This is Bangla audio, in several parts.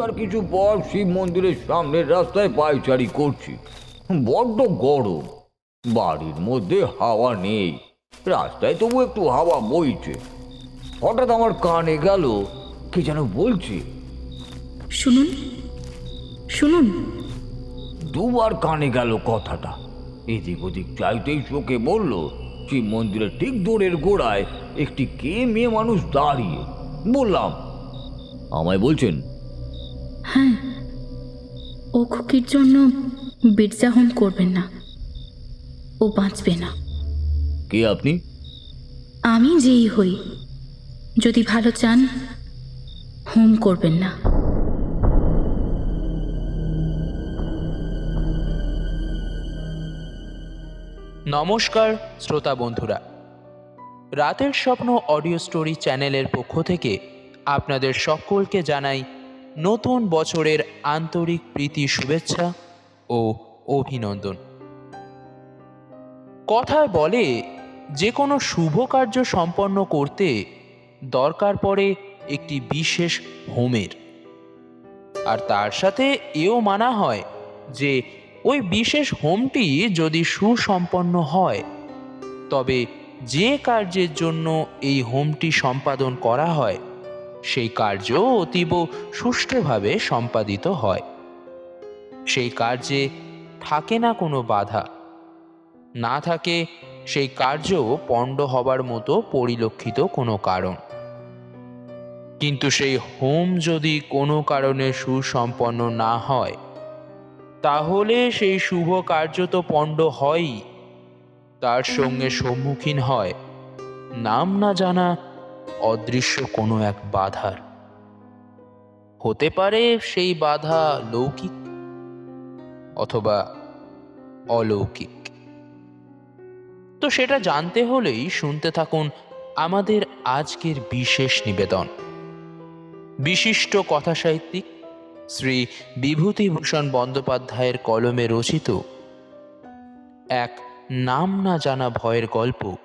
সন্ধ্যার কিছু পর শিব মন্দিরের সামনের রাস্তায় পায়চারি করছি। বড্ড গরম। বাড়ির মধ্যে হাওয়া নেই। রাস্তায় তবু একটু হাওয়া বইছে। হঠাৎ আমার কানে গেল কে যেন বলছে? শুনুন শুনুন। দুবার কানে গেল কথাটা। এদিক ওদিক চাইতেই চোখে বলল শিব মন্দিরের ঠিক দূরের গোড়ায় একটি কে মেয়ে মানুষ দাঁড়িয়ে। বললাম আমায় বলছেন হ্যাঁ। ও খুকির জন্য বিরজা হোম করবেন না। ও বাঁচবে না। কে আপনি? আমি যেই হই। যদি ভালো চান হোম করবেন না। নমস্কার শ্রোতা বন্ধুরা। রাতের স্বপ্ন অডিও স্টোরি চ্যানেলের পক্ষ থেকে আপনাদের সকলকে জানাই নতুন বছরের আন্তরিক প্রীতি, শুভেচ্ছা ও অভিনন্দন। কথায় বলে যে কোনো শুভ কার্য সম্পন্ন করতে দরকার পড়ে একটি বিশেষ হোমের। আর তার সাথে এও মানা হয় যে, ওই বিশেষ হোমটি যদি সুসম্পন্ন হয়, তবে যে কার্যের জন্য এই হোমটি সম্পাদন করা হয় সেই কার্য অতীব সুষ্ঠুভাবে সম্পাদিত হয়। সেই কার্যে থাকে না কোনো বাধা। না থাকে সেই কার্য পণ্ড হবার মতো পরিলক্ষিত কোনো কারণ। কিন্তু সেই হোম যদি কোনো কারণে সুসম্পন্ন না হয়, তাহলে সেই শুভ কার্য তো পণ্ড হয়ই। তার সঙ্গে সম্মুখীন হয়। নাম না জানা অদৃশ্য কোনো এক বাধার। হতে পারে সেই বাধা লৌকিক অথবা অলৌকিক। তো সেটা জানতে হলেই শুনতে থাকুন আমাদের আজকের বিশেষ নিবেদন। বিশিষ্ট কথাসাহিত্যিক শ্রী বিভূতিভূষণ বন্দ্যোপাধ্যায়ের কলমে রচিত এক নাম না জানা ভয়ের গল্প,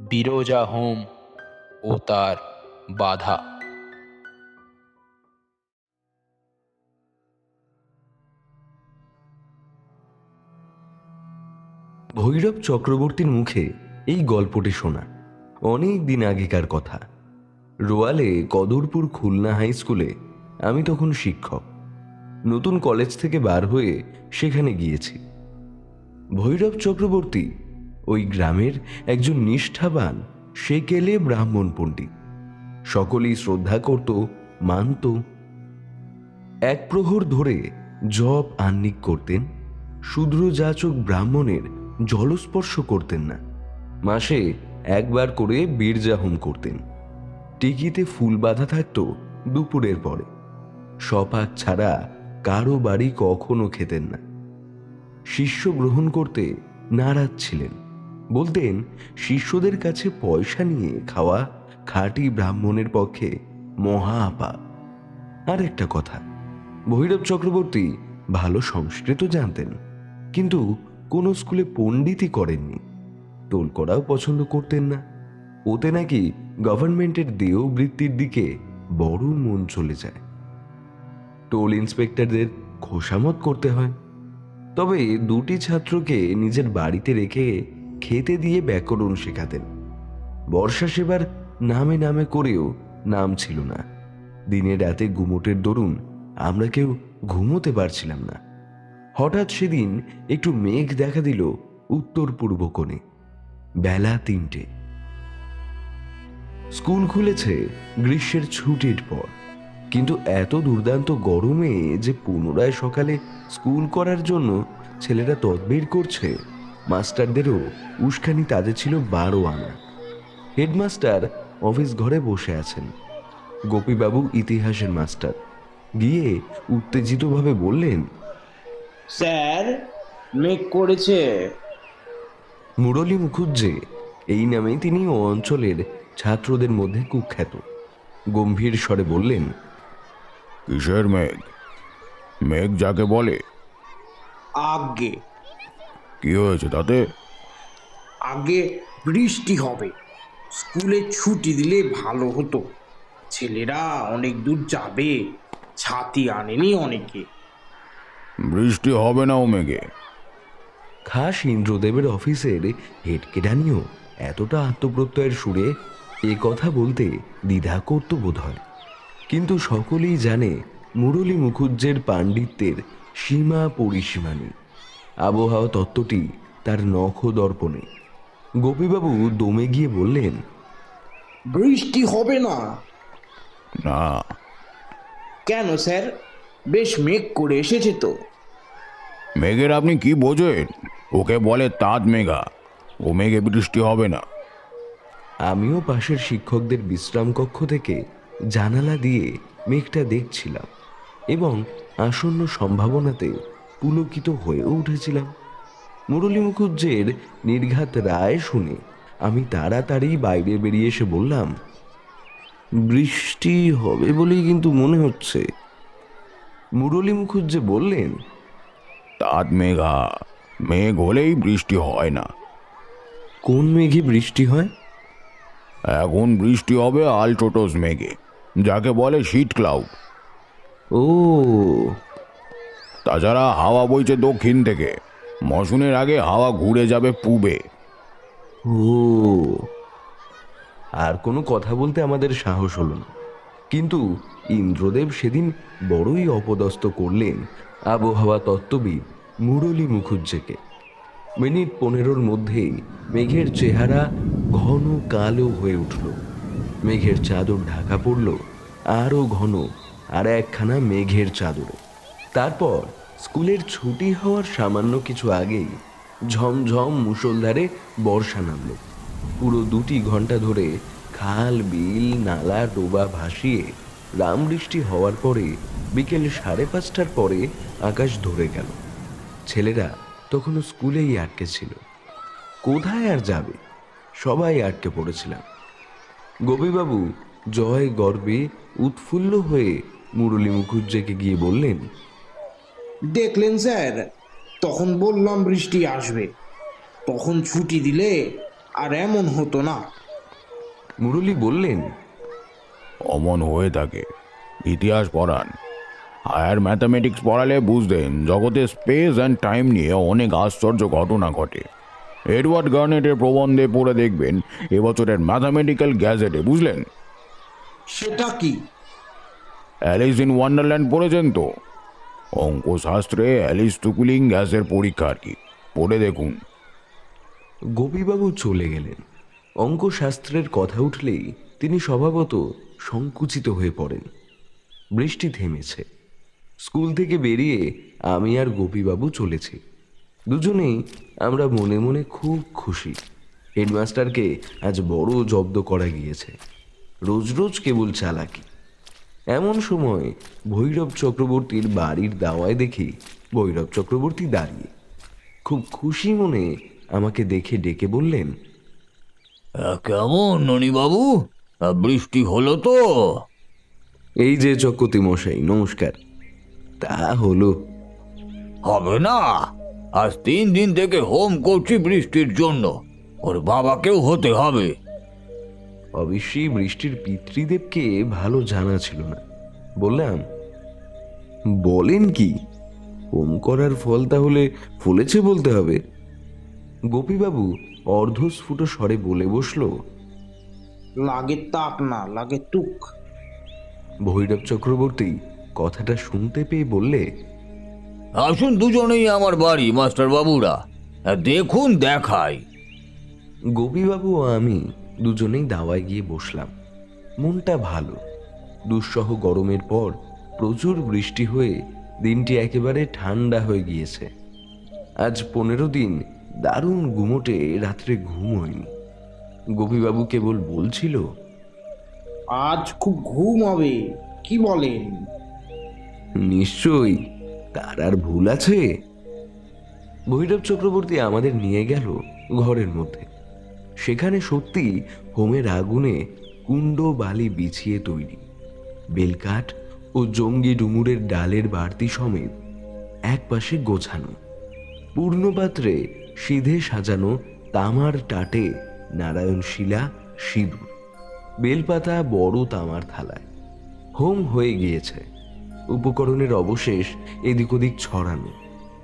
বিরোজা হোম ও তার বাধা। ভৈরব চক্রবর্তীর মুখে এই গল্পটি শোনা। অনেক দিন আগেকার কথা। রোয়ালে কদরপুর খুলনা হাই স্কুলে আমি তখন শিক্ষক। নতুন কলেজ থেকে বার হয়ে সেখানে গিয়েছি। ভৈরব চক্রবর্তী ওই গ্রামের একজন নিষ্ঠাবান সেকেলে ব্রাহ্মণ পণ্ডিত। সকলেই শ্রদ্ধা করত, মানত। এক প্রহর ধরে জপ আহ্নিক করতেন শূদ্রযাচক ব্রাহ্মণের জলস্পর্শ করতেন না। মাসে একবার করে বীরজা হোম করতেন। টিকিতে ফুল বাঁধা থাকত দুপুরের পরে। সপাক ছাড়া কারও বাড়ি কখনো খেতেন না। শিষ্য গ্রহণ করতে নারাজ ছিলেন। বলতেন, শিষ্যদের কাছে পয়সা নিয়ে খাওয়া খাঁটি ব্রাহ্মণের পক্ষে মহা আপা। আর একটা কথা, ভৈরব চক্রবর্তী ভালো সংস্কৃত জানতেন, কিন্তু কোনো স্কুলে পণ্ডিতই করেননি। টোল করাও পছন্দ করতেন না। ওতে নাকি গভর্নমেন্টের দেয় বৃত্তির দিকে বড় মন চলে যায়। টোল ইন্সপেক্টরদের খোসামত করতে হয়। তবে দুটি ছাত্রকে নিজের বাড়িতে রেখে খেতে দিয়ে ব্যাকরণ শেখাতেন। বর্ষা সেবার নামে নামে করেও নাম ছিল না। দিনে রাতে গুমোটের দরুন আমরা কেউ ঘুমোতে পারছিলাম না। হঠাৎ সেদিন একটু মেঘ দেখা দিল উত্তর পূর্ব কোণে। বেলা তিনটে। স্কুল খুলেছে গ্রীষ্মের ছুটির পর। কিন্তু এত দুর্দান্ত গরমে যে পুনরায় সকালে স্কুল করার জন্য ছেলেরা তদবির করছে মাস্টারদেরও উস্কানি তাদের ছিল বারো আনা। হেডমাস্টার অফিস ঘরে বসে আছেন। গোপীবাবু ইতিহাসের মাস্টার। গিয়ে উত্তেজিতভাবে বললেন স্যার মেঘ করেছে। মুরলী মুখুজ্জে এই নামেই তিনি ও অঞ্চলের ছাত্রদের মধ্যে কুখ্যাত। গম্ভীর স্বরে বললেন কিসের মেঘ? মেঘ যাকে বলে? আগে কি হয়েছে তাতে? আগে বৃষ্টি হবে। স্কুলে ছুটি দিলে ভালো হতো। ছেলেরা অনেক দূর যাবে ছাতি আনেনি অনেকে। বৃষ্টি হবে না ও মেঘে খাস ইন্দ্রদেবের অফিসের হেড কেডানিও এতটা আত্মপ্রত্যয়ের সুরে এ কথা বলতে দ্বিধা করত বোধ হয় কিন্তু সকলেই জানে মুরলী মুখুজ্জের পাণ্ডিত্যের সীমা পরিসীমা নেই। আবহাওয়া তত্ত্বটি তার নখ দর্পণে গোপীবাবু দমে গিয়ে বললেন বৃষ্টি হবে না। না। কেন স্যার? বেশ মেঘ করে এসেছে তো। মেঘের আপনি কি বোঝেন? ওকে বলে তাঁত মেঘা। ও মেঘে বৃষ্টি হবে না। আমিও পাশের শিক্ষকদের বিশ্রাম কক্ষ থেকে জানালা দিয়ে মেঘটা দেখছিলাম এবং আসন্ন সম্ভাবনাতে পুলকিত হয়েও উঠেছিলাম। মুরলী মুখুজ্জের নির্ঘাত রায় শুনে আমি তাড়াতাড়ি বাইরে বেরিয়ে এসে বললাম বৃষ্টি হবে বলেই কিন্তু মনে হচ্ছে। মুরলী মুখুজ্জে বললেন তাঁত মেঘা মেঘ হলেই বৃষ্টি হয় না। কোন মেঘে বৃষ্টি হয়? এখন বৃষ্টি হবে আলট্রোটোস মেঘে যাকে বলে শীত ক্লাউড। ও তাছাড়া হাওয়া বইছে দক্ষিণ থেকে। মশুনের আগে হাওয়া ঘুরে যাবে পূবে। আর কোনো কথা বলতে আমাদের সাহস হলো না। কিন্তু ইন্দ্রদেব সেদিন বড়ই অপদস্থ করলেন আবহাওয়া তত্ত্ববিদ মুরলী মুখুজ্জেকে। মিনিট পনেরোর মধ্যেই মেঘের চেহারা ঘন কালো হয়ে উঠল। মেঘের চাদর ঢাকা পড়ল আরও ঘন আর একখানা মেঘের চাদরে। তারপর স্কুলের ছুটি হওয়ার সামান্য কিছু আগেই ঝমঝম মুষলধারে বর্ষা নামল। পুরো দুটি ঘণ্টা ধরে খাল, বিল, নালা, ডোবা ভাসিয়ে রাম বৃষ্টি হওয়ার পরে বিকেল সাড়ে পাঁচটার পরে আকাশ ধরে গেল। ছেলেরা তখনও স্কুলেই আটকে ছিল। কোথায় আর যাবে? সবাই আটকে পড়েছিলাম। গোপীবাবু জয় গর্বে উৎফুল্ল হয়ে মুরলী মুখুজ্জেকে গিয়ে বললেন দেখলেন স্যার তখন বললাম বৃষ্টি আসবে। তখন ছুটি দিলে আর এমন হতো না। মুরলী বললেন অমন হয়ে থাকে। ইতিহাস পড়ান। হায়ার ম্যাথামেটিক্স পড়ালে বুঝতেন জগতে স্পেস অ্যান্ড টাইম নিয়ে অনেক আশ্চর্য ঘটনা ঘটে। এডওয়ার্ড গার্নেটের প্রবন্ধে পড়ে দেখবেন এবছরের ম্যাথামেটিক্যাল গ্যাজেটে বুঝলেন? সেটা কি? অ্যালিস ইন ওয়ান্ডারল্যান্ড পড়েছেন তো? অঙ্কশাস্ত্রে অ্যালিস টুকুলিং গ্যাসের পরীক্ষা আর কি। পড়ে দেখুন। গোপীবাবু চলে গেলেন। অঙ্কশাস্ত্রের কথা উঠলেই তিনি স্বভাবত সংকুচিত হয়ে পড়েন। বৃষ্টি থেমেছে। স্কুল থেকে বেরিয়ে আমি আর গোপীবাবু চলেছি। দুজনেই আমরা মনে মনে খুব খুশি। হেডমাস্টারকে আজ বড় জব্দ করা গিয়েছে। রোজ রোজ কেবল চালাকি। এমন সময় ভৈরব চক্রবর্তীর বাড়ির দাওয়ায় দেখি ভৈরব চক্রবর্তী দাঁড়িয়ে খুব খুশি মনে আমাকে দেখে ডেকে বললেন কেমন ননীবাবু? বৃষ্টি হলো তো। এই যে চক্রবর্তী মশাই নমস্কার। তা হলো। হবে না। আজ তিন দিন থেকে হোম করছি বৃষ্টির জন্য। ওর বাবাকেও হতে হবে। অবশ্যই বৃষ্টির পিতৃদেবকে ভালো জানা ছিল না। বললাম বলেন কি হোম করার ফল তাহলে ফলেছে বলতে হবে? গোপীবাবু অর্ধস্ফুট স্বরে বলে বসল লাগে তাক না লাগে তুক ভৈরব চক্রবর্তী কথাটা শুনতে পেয়ে বললে আসুন দুজনেই আমার বাড়ি মাস্টার বাবুরা দেখুন দেখাই। গোপীবাবু আমি দুজনেই দাওয়ায় গিয়ে বসলাম। মনটা ভালো। দুঃসহ গরমের পর প্রচুর বৃষ্টি হয়ে দিনটি একেবারে ঠান্ডা হয়ে গিয়েছে। আজ পনেরো দিন দারুণ গুমোটে রাত্রে ঘুম হয়নি। গোপীবাবু কেবল বলছিল আজ খুব ঘুম হবে কি বলেন? নিশ্চয়ই তার আর ভুল আছে? ভৈরব চক্রবর্তী আমাদের নিয়ে গেল ঘরের মধ্যে। সেখানে সত্যি হোমের আগুনে কুণ্ড বালি বিছিয়ে তৈরি। বেলকাঠ ও জঙ্গি ডুমুরের ডালের বাড়তি সমেত এক পাশে গোছানো। পূর্ণপাত্রে সিধে সাজানো তামার টাটে নারায়ণ শিলা সিঁদুর। বেলপাতা বড় তামার থালায়। হোম হয়ে গিয়েছে। উপকরণের অবশেষ এদিক ওদিক ছড়ানো।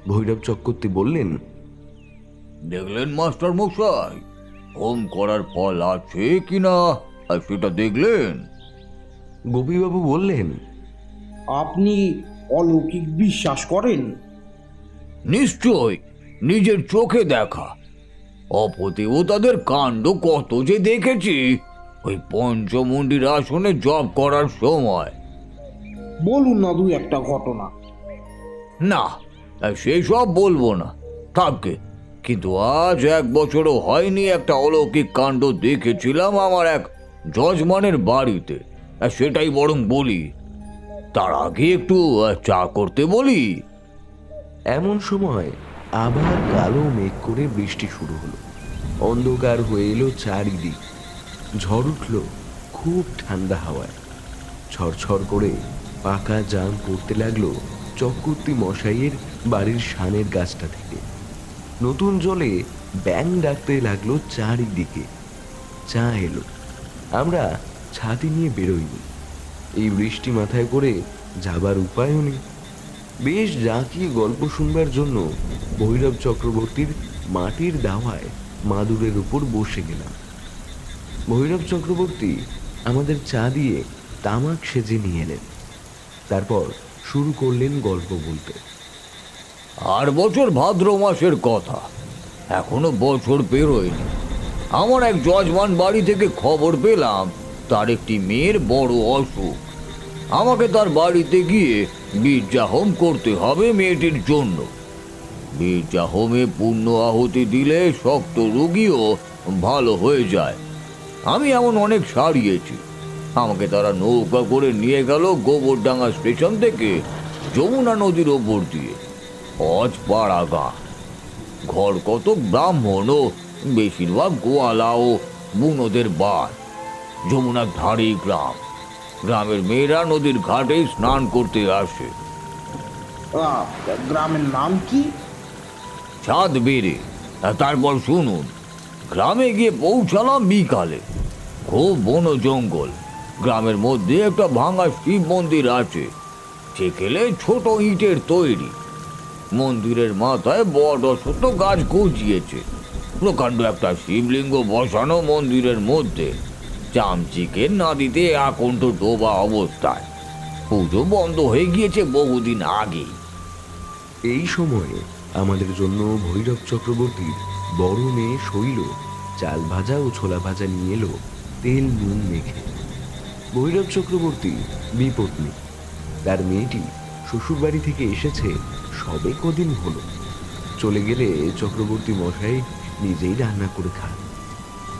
ভৈরব চক্রবর্তী বললেন, দেখলেন মাস্টার মশাই হোম করার ফল আছে কিনা? আর সেটা দেখলেন? গোপীবাবু বললেন আপনি অলৌকিক বিশ্বাস করেন? নিশ্চয় নিজের চোখে দেখা। অপতেও তাদের কাণ্ড কত যে দেখেছি। ওই পঞ্চমন্ডির আসনে জব করার সময়। বলুন না দুই একটা ঘটনা। না সেই সব বলব না। থাকবে কিন্তু আজ এক বছরও হয়নি একটা অলৌকিক কাণ্ড দেখেছিলাম আমার এক যজমানের বাড়িতে। সেটাই বরং বলি। তার আগে একটু চা করতে বলি। এমন সময় আবার কালো মেঘ করে বৃষ্টি শুরু হলো। অন্ধকার হয়ে এলো চারিদিক। ঝড় উঠল খুব ঠান্ডা হাওয়ায়। ছড়ছড় করে পাকা জাম পড়তে লাগল চক্রবর্তী মশাইয়ের বাড়ির সানের গাছটা থেকে। নতুন জলে ব্যাং ডাকতে লাগল চারিদিকে। চা এলো। আমরা ছাতি নিয়ে বেরোইনি। এই বৃষ্টি মাথায় করে যাবার উপায়ও নেই। বেশ জাঁকিয়ে গল্প শুনবার জন্য ভৈরব চক্রবর্তীর মাটির দাওয়ায় মাদুরের উপর বসে গেলাম। ভৈরব চক্রবর্তী আমাদের চা দিয়ে তামাক সেজে নিয়ে এলেন। তারপর শুরু করলেন গল্প বলতে। আর বছর ভাদ্র মাসের কথা। এখনও বছর পেরোয়নি। আমার এক যজমান বাড়ি থেকে খবর পেলাম, তার একটি মেয়ের বড় অসুখ। আমাকে তার বাড়িতে গিয়ে বীর্যা হোম করতে হবে মেয়েটির জন্য। বীর্যা হোমে পূর্ণ আহুতি দিলে শক্ত রোগীও ভালো হয়ে যায়। আমি এমন অনেক সারিয়েছি আমাকে তারা নৌকা করে নিয়ে গেল গোবরডাঙ্গা স্টেশন থেকে যমুনা নদীর ওপর দিয়ে। অজপাড়া গা। ঘর কত ব্রাহ্মণ ও বেশিরভাগ গোয়ালা ও বুনোদের বার যমুনার ধারে গ্রাম। গ্রামের মেয়েরা নদীর ঘাটে স্নান করতে আসে। আহ, গ্রামের নাম কি? ছাদ বেড়ে। আর তারপর শুনুন গ্রামে গিয়ে পৌঁছালাম বিকালে। খুব বন জঙ্গল। গ্রামের মধ্যে একটা ভাঙা শিব মন্দির আছে। সেকেলে ছোট ইটের তৈরি। মন্দিরের মাথায় বড় ছোট গাছ গজিয়েছে। প্রকাণ্ড একটা শিবলিঙ্গ বসানো মন্দিরের মধ্যে। চামচিকের নাদিতে আকণ্ঠ ডোবা অবস্থায়। পুজো বন্ধ হয়ে গিয়েছে বহুদিন আগেই। এই সময়ে আমাদের জন্য ভৈরব চক্রবর্তীর বড় মেয়ে শৈল চাল ভাজা ও ছোলা ভাজা নিয়ে এলো তেল, নুন মেখে। ভৈরব চক্রবর্তী বিপত্নী। তার মেয়েটি শ্বশুরবাড়ি থেকে এসেছে সবে কদিন হলো। চলে গেলে চক্রবর্তী মশাই নিজেই রান্না করে খান।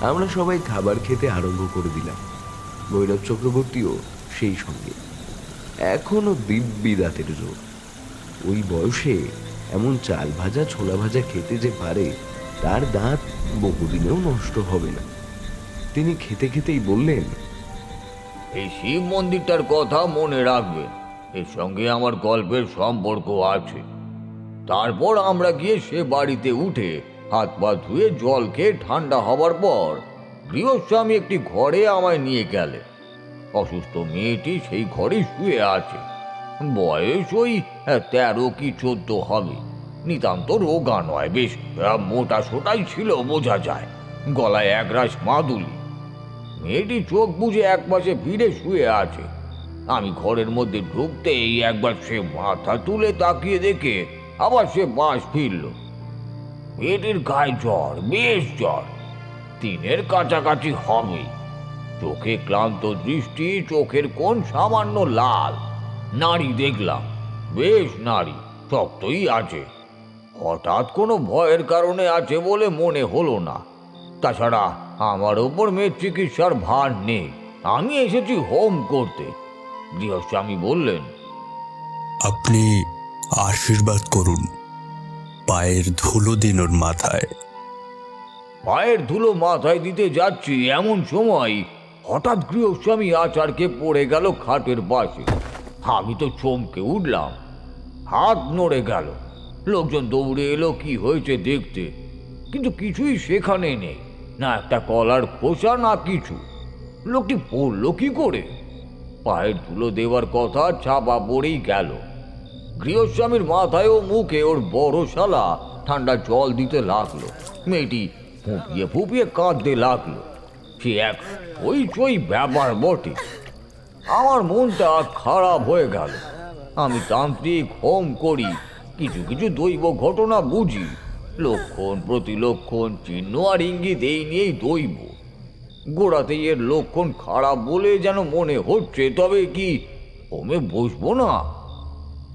আমরা সবাই খাবার খেতে আরম্ভ করে দিলাম। ভৈরব চক্রবর্তীও সেই সঙ্গে। এখনও দিব্যি দাঁতের জোর ওই বয়সে এমন চাল ভাজা, ছোলা ভাজা খেতে যে পারে, তার দাঁত বহুদিনেও নষ্ট হবে না। তিনি খেতে খেতেই বললেন, এই শিব মন্দিরটার কথা মনে রাখবেন। এর সঙ্গে আমার গল্পের সম্পর্ক আছে। তারপর আমরা গিয়ে সে বাড়িতে উঠে হাত পা ধুয়ে জল খেয়ে ঠান্ডা হবার পর গৃহস্বামী একটি ঘরে আমায় নিয়ে গেলে। অসুস্থ মেয়েটি সেই ঘরে শুয়ে আছে। বয়স ওই আহ, তেরো কি চোদ্দ হবে। নিতান্ত রোগা নয় বেশ মোটা সোটাই ছিল বোঝা যায়। গলায় একরাশ মাদুলি। মেয়েটি চোখ বুজে এক পাশে ফিরে শুয়ে আছে। আমি ঘরের মধ্যে ঢুকতেই একবার সে মাথা তুলে তাকিয়ে দেখে আবার সে বাঁশ ফিরল। মেয়েটির গায়ে জ্বর, বেশ জ্বর। তিনের কাছাকাছি হবে। চোখে ক্লান্ত দৃষ্টি, চোখের কোন সামান্য লাল। নারী দেখলাম, বেশ নারী, শক্তই আছে। হঠাৎ কোনো ভয়ের কারণে আছে বলে মনে হলো না। তাছাড়া আমার ওপর মেয়ের চিকিৎসার ভার নেই। আমি এসেছি হোম করতে। গৃহস্বামী বললেন আপনি আশীর্বাদ করুন পায়ের ধুলো দিন ওর মাথায়। পায়ের ধুলো মাথায় দিতে যাচ্ছি এমন সময় হঠাৎ গৃহস্বামী আচারকে পড়ে গেল খাটের পাশে। আমি তো চমকে উঠলাম হাত নড়ে গেল। লোকজন দৌড়ে এলো কি হয়েছে দেখতে। কিন্তু কিছুই সেখানে নেই না একটা কলার খোসা না কিছু। লোকটি পড়ল কি করে? পায়ের ধুলো দেওয়ার কথা চাপা পড়েই গেল। গৃহস্বামীর মাথায় ও মুখে ওর বড় শালা ঠান্ডা জল দিতে লাগল। মেয়েটি ফুপিয়ে ফুপিয়ে কাঁদতে লাগল। সে এক ওই চই ব্যাপার বটে। আমার মনটা খারাপ হয়ে গেল। আমি তান্ত্রিক হোম করি, কিছু কিছু দৈব ঘটনা বুঝি। লক্ষণ, প্রতিলক্ষণ, চিহ্ন আর ইঙ্গিত এই নিয়েই দৈব। গোড়াতেই এর লক্ষণ খারাপ বলে যেন মনে হচ্ছে তবে কি হোমে বসবো না?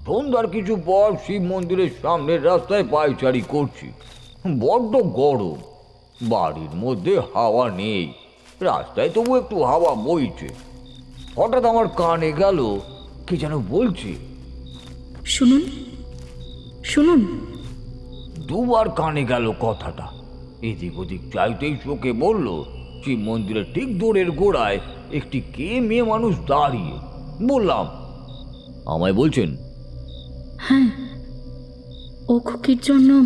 সন্ধ্যার কিছু পর শিব মন্দিরের সামনের রাস্তায় পায়চারি করছি। বড্ড গরম বাড়ির মধ্যে হাওয়া নেই রাস্তায় তবু একটু হাওয়া বইছে। হঠাৎ আমার কানে গেল কে যেন বলছে? শুনুন শুনুন। দুবার কানে গেল কথাটা এদিক ওদিক চাইতেই চোখে বলল শিব মন্দিরের ঠিক দূরের গোড়ায় একটি কে মেয়ে মানুষ দাঁড়িয়ে। বললাম আমায় বলছেন? হ্যাঁ ও খুকির জন্য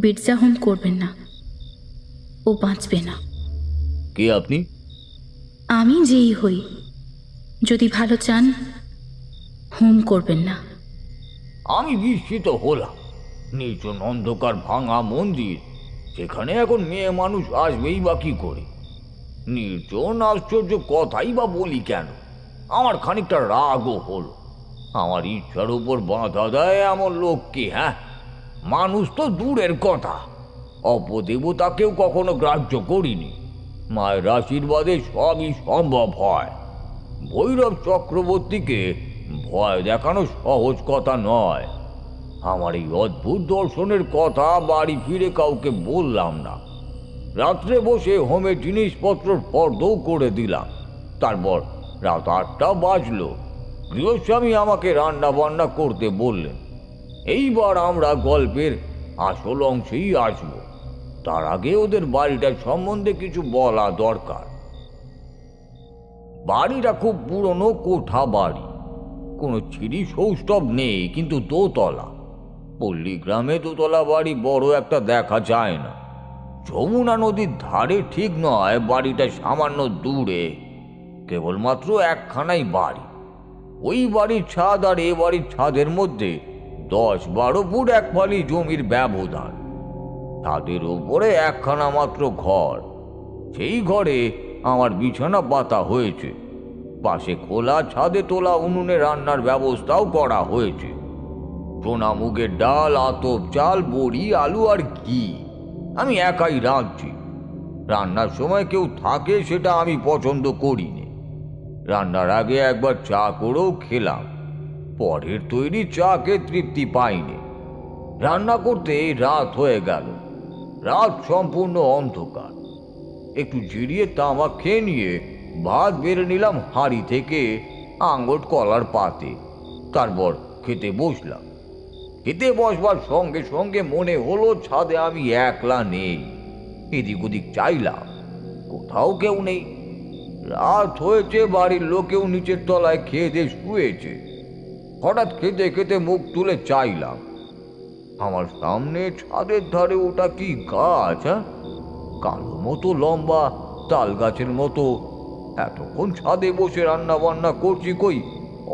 বিরজা হোম করবেন না। ও বাঁচবে না। কে আপনি? আমি যেই হই। যদি ভালো চান হোম করবেন না। আমি বিস্মিত হলাম। নির্জন অন্ধকার ভাঙা মন্দির সেখানে এখন মেয়ে মানুষ আসবেই বা কি করে? নির্জন আশ্চর্য কথাই বা বলি কেন? আমার খানিকটা রাগও হলো। আমার ইচ্ছার উপর বাঁধা দেয় এমন লোককে হ্যাঁ? মানুষ তো দূরের কথা। অপদেবতাকেও কখনো গ্রাহ্য করিনি। মায়ের আশীর্বাদে সবই সম্ভব হয়। ভৈরব চক্রবর্তীকে ভয় দেখানো সহজ কথা নয়। আমার এই অদ্ভুত দর্শনের কথা বাড়ি ফিরে কাউকে বললাম না। রাত্রে বসে হোমের জিনিসপত্র ফর্দও করে দিলাম। তারপর রাত আটটা বাজলো। গৃহস্বামী আমাকে রান্না বান্না করতে বললেন, এইবার আমরা গল্পের আসল অংশেই আসব। তার আগে ওদের বাড়িটার সম্বন্ধে কিছু বলা দরকার। বাড়িটা খুব পুরনো কোঠা বাড়ি। কোনো ছিঁড়ি সৌষ্ঠব নেই, কিন্তু দোতলা। পল্লী গ্রামে দোতলা বাড়ি বড় একটা দেখা যায় না। যমুনা নদীর ধারে ঠিক নয়, বাড়িটা সামান্য দূরে। কেবলমাত্র একখানাই বাড়ি। ওই বাড়ির ছাদ আর এ বাড়ির ছাদের মধ্যে দশ বারো ফুট এক ফালি জমির ব্যবধান। তাদের ওপরে একখানা মাত্র ঘর। সেই ঘরে আমার বিছানা পাতা হয়েছে। পাশে খোলা ছাদে তোলা উনুনে রান্নার ব্যবস্থাও করা হয়েছে। সোনা মুগের ডাল, আতপ চাল, বড়ি, আলু আর ঘি। আমি একাই রাঁধছি। রান্নার সময় কেউ থাকে সেটা আমি পছন্দ করি রান্নার আগে একবার চা করেও খেলাম। পরের তৈরি চাকে তৃপ্তি পাইনি। রান্না করতে রাত হয়ে গেল। রাত সম্পূর্ণ অন্ধকার। একটু জিরিয়ে তামাক খেয়ে নিয়ে ভাত বেড়ে নিলাম হাঁড়ি থেকে আঙ্গট কলার পাতে। তারপর খেতে বসলাম। খেতে বসবার সঙ্গে সঙ্গে মনে হলো ছাদে আমি একলা নেই। এদিক ওদিক চাইলাম, কোথাও কেউ নেই। রাত হয়েছে, বাড়ির লোকেও নিচের তলায় খেয়ে দিয়ে শুয়েছে। হঠাৎ খেতে খেতে মুখ তুলে চাইলাম, আমার সামনে ছাদের ধারে ওটা কি গাছ হ্যাঁ? কালো মতো, লম্বা, তাল গাছের মতো। এতক্ষণ ছাদে বসে রান্না বান্না করছি কই?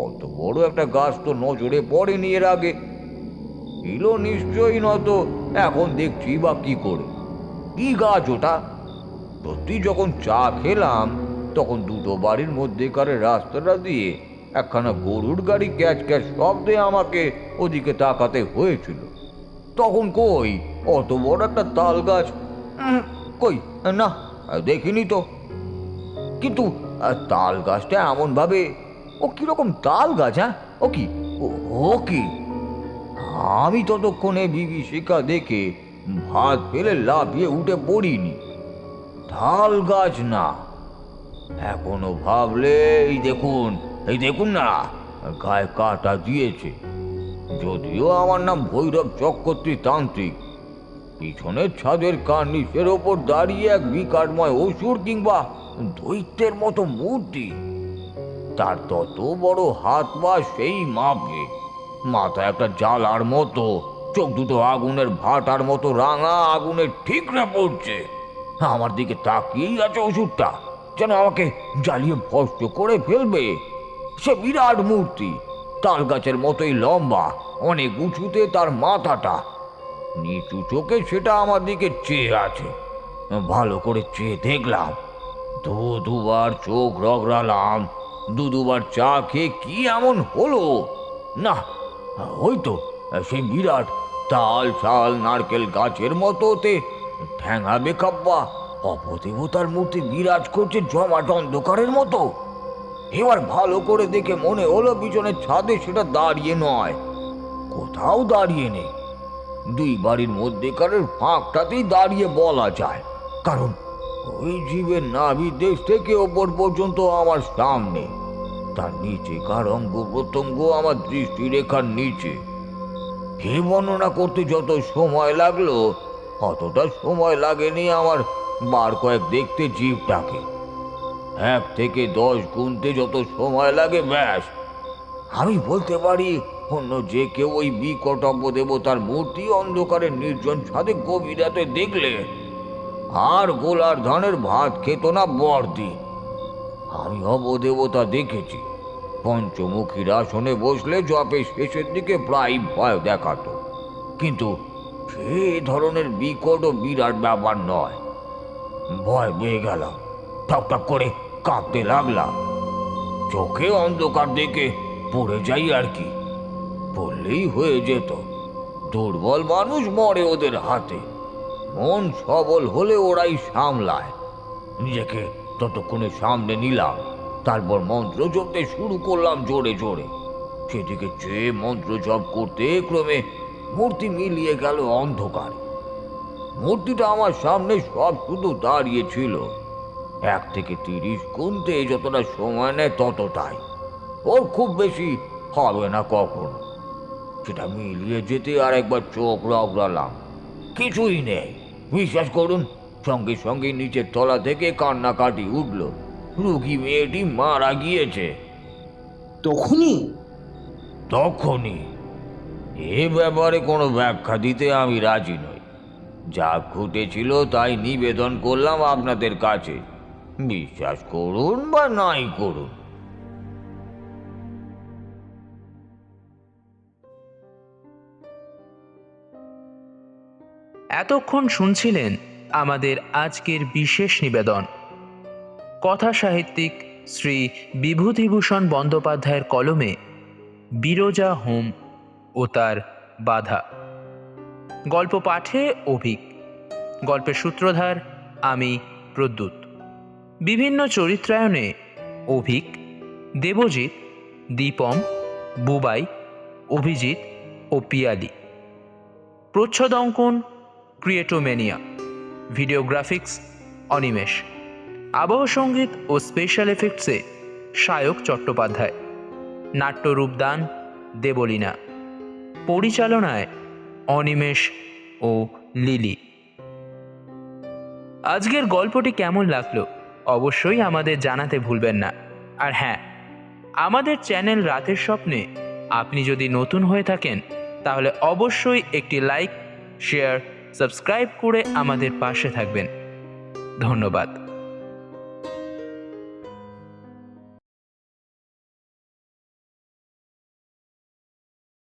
অত বড় একটা গাছ তো নজরে পড়েনি এর আগে। ছিল নিশ্চয়ই নয়তো এখন দেখছি বা কি করে। কি গাছ ওটা? সত্যি যখন চা খেলাম, তখন দুটো বাড়ির মধ্যেকার রাস্তাটা দিয়ে একখানা গরুর গাড়ি ক্যাচ ক্যাচ শব্দে আমাকে ওদিকে তাকাতে হয়েছিল। তখন কই, অত বড় একটা তাল গাছ। কই, না, দেখিনি তো। কিন্তু, তাল গাছটা এমন ভাবে ও কীরকম তাল গাছ হ্যাঁ? ও কি ও কি? আমি ততক্ষণে বিভীষিকা দেখে ভাত ফেলে লাফিয়ে উঠে পড়িনি। তাল গাছ না। এখনও ভাবলে, এই দেখুন এই দেখুন না, গায়ে কাটা দিয়েছে। যদিও আমার নাম ভৈরব চক্রবর্তী তান্ত্রিক, পিছনের ছাদের কার্নিসের ওপর দাঁড়িয়ে এক বিকারময় অসুর কিংবা দৈত্যের মতো মূর্তি। তার তত বড় হাত পা সেই মাপে। মাথা একটা জ্বালার মতো, চোখ দুটো আগুনের ভাটার মতো, রাঙা আগুনের ঠিকরা পড়ছে। আমার দিকে তাকিয়েই আছে ওষুধটা, যেন আমাকে জ্বালিয়ে ভস্ত করে ফেলবে। সে বিরাট মূর্তি, তাল গাছের মতোই লম্বা, অনেক উঁচুতে তার মাথাটা। নিচু চোখে সেটা আমার দিকে চেয়ে আছে। ভালো করে চেয়ে দেখলাম, দু দুবার চোখ রগড়ালাম, দু দুবার চা খেয়ে কি এমন হলো? না ওই তো, সেই বিরাট তাল ছাল নারকেল গাছের মতোতে। ঠ্যাঙা বেকাব্বা, অপদেবতার মূর্তি বিরাজ করছে জমাট অন্ধকারের মতো। এবার ভালো করে দেখে মনে হলো পিছনের ছাদে সেটা দাঁড়িয়ে নয়। কোথাও দাঁড়িয়ে নেই। দুই বাড়ির মধ্যেকারের ফাঁকটাতেই দাঁড়িয়ে বলা যায়। কারণ ওই জীবের নাভি দেশ থেকে ওপর পর্যন্ত আমার সামনে। তার নিচে, কার অঙ্গ প্রত্যঙ্গ আমার দৃষ্টিরেখার নিচে। কে বর্ণনা করতে যত সময় লাগল, অতটা সময় লাগেনি আমার বার কয়েক দেখতে জীবটাকে। এক থেকে দশ গুনতে যত সময় লাগে, ব্যাস। আমি বলতে পারি, অন্য যে কেউ ওই বিকটব্য দেবতার মূর্তি অন্ধকারের নির্জন ছাদে গভীর রাতে দেখলে, আর গোলার ধানের ভাত খেত না বর্দি। আমি অবদেবতা দেখেছি। পঞ্চমুখীর আসনে বসলে জপের শেষের দিকে প্রায় ভয় দেখাতো। কিন্তু সে ধরনের বিকট ও বিরাট ব্যাপার নয়। ভয় পেয়ে গেলাম। টক করে কাঁপতে লাগলাম। চোখে অন্ধকার দেখে পড়ে যাই আর কি। পড়লেই হয়ে যেত। দুর্বল মানুষ মরে ওদের হাতে। মন সবল হলে ওরাই সামলায়। নিজেকে ততক্ষণে সামনে নিলাম। তারপর মন্ত্র জপতে শুরু করলাম জোরে জোরে। সেদিকে চেয়ে মন্ত্র জপ করতে ক্রমে মূর্তি মিলিয়ে গেল অন্ধকারে। মূর্তিটা আমার সামনে সব শুধু দাঁড়িয়ে ছিল। এক থেকে তিরিশ গুনতে যতটা সময় নেয় ততটাই। ওর খুব বেশি হবে না কখনো। সেটা মিলিয়ে যেতে আর একবার চোখ রগড়ালাম। কিছুই নেই। বিশ্বাস করুন, সঙ্গে সঙ্গে নিচের তলা থেকে কান্নাকাটি উঠল। রুগী মেয়েটি মারা গিয়েছে। তখনই? তখনই। এ ব্যাপারে কোনো ব্যাখ্যা দিতে আমি রাজি নই। যা ঘটেছিল তাই নিবেদন করলাম আপনাদের কাছে। বিশ্বাস করুন বা নাই করুন। এতক্ষণ শুনছিলেন আমাদের আজকের বিশেষ নিবেদন। কথা সাহিত্যিক শ্রী বিভূতিভূষণ বন্দ্যোপাধ্যায়ের কলমে বিরজা হোম ও তার বাধা। গল্প পাঠে অভিক। গল্পের সূত্রধার আমি প্রদ্যুৎ বিভিন্ন চরিত্রায়নে অভিক, দেবজিৎ, দীপম, বুবাই, অভিজিৎ ও পিয়ালি। প্রচ্ছদ অঙ্কন ক্রিয়েটোমেনিয়া ভিডিওগ্রাফিক্স অনিমেষ। আবহ সংগীত ও স্পেশাল এফেক্টসে সায়ক চট্টোপাধ্যায়, নাট্যরূপদান দেবলীনা, পরিচালনায় অনিমেষ ও লিলি। আজকের গল্পটি কেমন লাগল অবশ্যই আমাদের জানাতে ভুলবেন না। আর হ্যাঁ আমাদের চ্যানেল রাতের স্বপ্নে আপনি যদি নতুন হয়ে থাকেন, তাহলে অবশ্যই একটি লাইক, শেয়ার, সাবস্ক্রাইব করে আমাদের পাশে থাকবেন। ধন্যবাদ।